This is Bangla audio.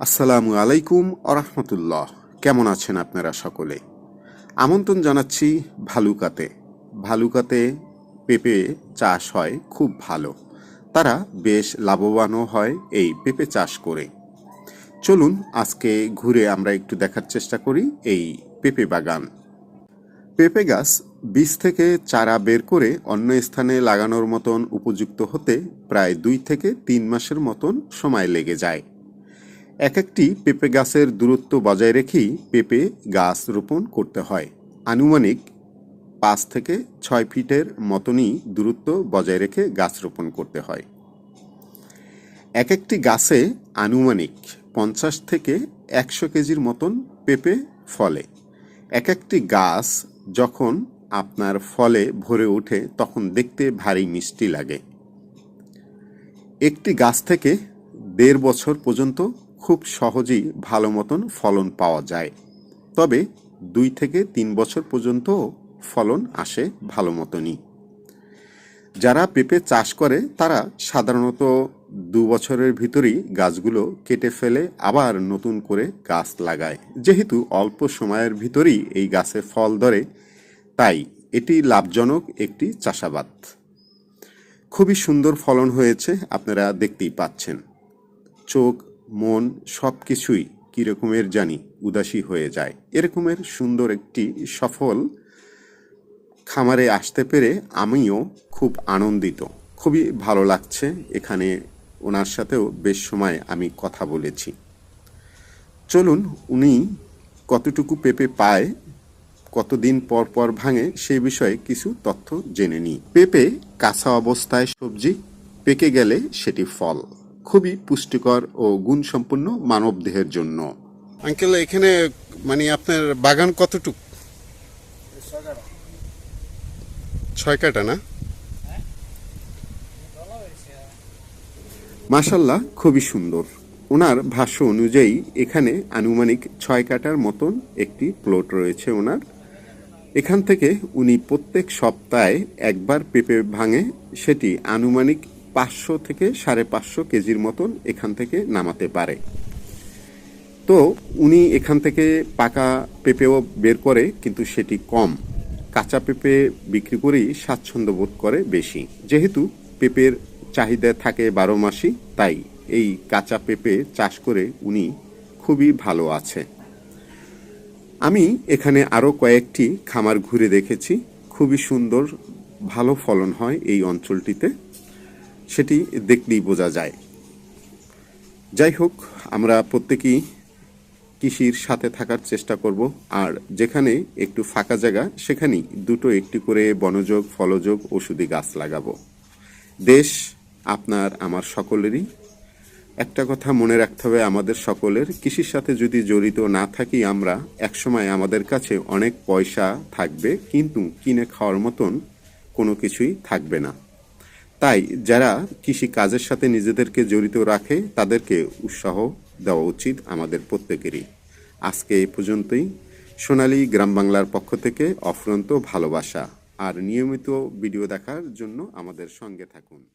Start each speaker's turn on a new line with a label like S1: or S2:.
S1: আসসালামু আলাইকুম আরহামতুল্লাহ কেমন আছেন আপনারা সকলে? আমন্ত্রণ জানাচ্ছি ভালুকাতে। ভালুকাতে পেঁপে চাষ হয় খুব ভালো। তারা বেশ লাভবানও হয় এই পেঁপে চাষ করে। চলুন আজকে ঘুরে আমরা একটু দেখার চেষ্টা করি এই পেঁপে বাগান। পেঁপে গাছ বীজ থেকে চারা বের করে অন্য স্থানে লাগানোর মতন উপযুক্ত হতে প্রায় দুই থেকে তিন মাসের মতন সময় লেগে যায়। এক একটি পেঁপে গাছের দূরত্ব বজায় রেখেই পেঁপে গাছ রোপণ করতে হয়। আনুমানিক পাঁচ থেকে ছয় ফিটের মতনই দূরত্ব বজায় রেখে গাছ রোপণ করতে হয়। এক একটি গাছে আনুমানিক পঞ্চাশ থেকে একশো কেজির মতন পেঁপে ফলে। এক একটি গাছ যখন আপনার ফলে ভরে ওঠে, তখন দেখতে ভারী মিষ্টি লাগে। একটি গাছ থেকে দেড় বছর পর্যন্ত খুব সহজেই ভালো মতন ফলন পাওয়া যায়। তবে দুই থেকে তিন বছর পর্যন্ত ফলন আসে ভালো মতনই। যারা পেঁপে চাষ করে, তারা সাধারণত দু বছরের ভিতরেই গাছগুলো কেটে ফেলে আবার নতুন করে গাছ লাগায়। যেহেতু অল্প সময়ের ভিতরেই এই গাছে ফল ধরে, তাই এটি লাভজনক একটি চাষাবাদ। খুবই সুন্দর ফলন হয়েছে, আপনারা দেখতেই পাচ্ছেন। চোখ মন সব কিছুই কীরকমের জানি উদাসী হয়ে যায়। এরকমের সুন্দর একটি সফল খামারে আসতে পেরে আমিও খুব আনন্দিত। খুবই ভালো লাগছে এখানে ওনার সাথেও বেশ সময় আমি কথা বলেছি। চলুন উনি কতটুকু পেঁপে পায়, কতদিন পর পর ভাঙে সেই বিষয়ে কিছু তথ্য জেনে নিই। পেঁপে কাঁচা অবস্থায় সবজি পেকে গেলে সেটি ফল। খুবই পুষ্টিকর ও গুণসম্পন্ন মানব দেহের জন্য। আঙ্কেল এখানে মানে আপনার বাগান কতটুক? ছয় কাটা না? মাশাল্লাহ খুবই সুন্দর। ওনার ভাষ্য অনুযায়ী এখানে আনুমানিক ছয় কাটার মতন একটি প্লট রয়েছে ওনার। এখান থেকে উনি প্রত্যেক সপ্তাহে একবার পেঁপে ভাঙে সেটি আনুমানিক পাঁচশো থেকে সাড়ে পাঁচশো কেজির মতন এখান থেকে নামাতে পারে। তো উনি এখান থেকে পাকা পেঁপেও বের করে, কিন্তু সেটি কম। কাঁচা পেঁপে বিক্রি করেই স্বাচ্ছন্দ্য বোধ করে বেশি। যেহেতু পেঁপের চাহিদা থাকে বারো মাসই, তাই এই কাঁচা পেঁপে চাষ করে উনি খুবই ভালো আছে। আমি এখানে আরও কয়েকটি খামার ঘুরে দেখেছি। খুবই সুন্দর, ভালো ফলন হয় এই অঞ্চলটিতে। সেটি দেখলেই বোঝা যায়। যাই হোক, আমরা প্রত্যেকেই কৃষির সাথে থাকার চেষ্টা করব, আর যেখানে একটু ফাঁকা জায়গা, সেখানেই দুটো একটি করে বনযোগ, ফলযোগ, ওষুধি গাছ লাগাবো। দেশ আপনার, আমার সকলেরই। একটা কথা মনে রাখতে হবে, আমাদের সকলের। কৃষির সাথে যদি জড়িত না থাকি আমরা, একসময় আমাদের কাছে অনেক পয়সা থাকবে, কিন্তু কিনে খাওয়ার মতন কোনো কিছুই থাকবে না। তাই যারা কৃষি কাজের সাথে নিজেদেরকে জড়িত রাখে, তাদেরকে উৎসাহ দেওয়া উচিত আমাদের প্রত্যেকেরই। আজকে এই পর্যন্তই। সোনালি গ্রাম বাংলার পক্ষ থেকে অফুরন্ত ভালোবাসা। আর নিয়মিত ভিডিও দেখার জন্য আমাদের সঙ্গে থাকুন।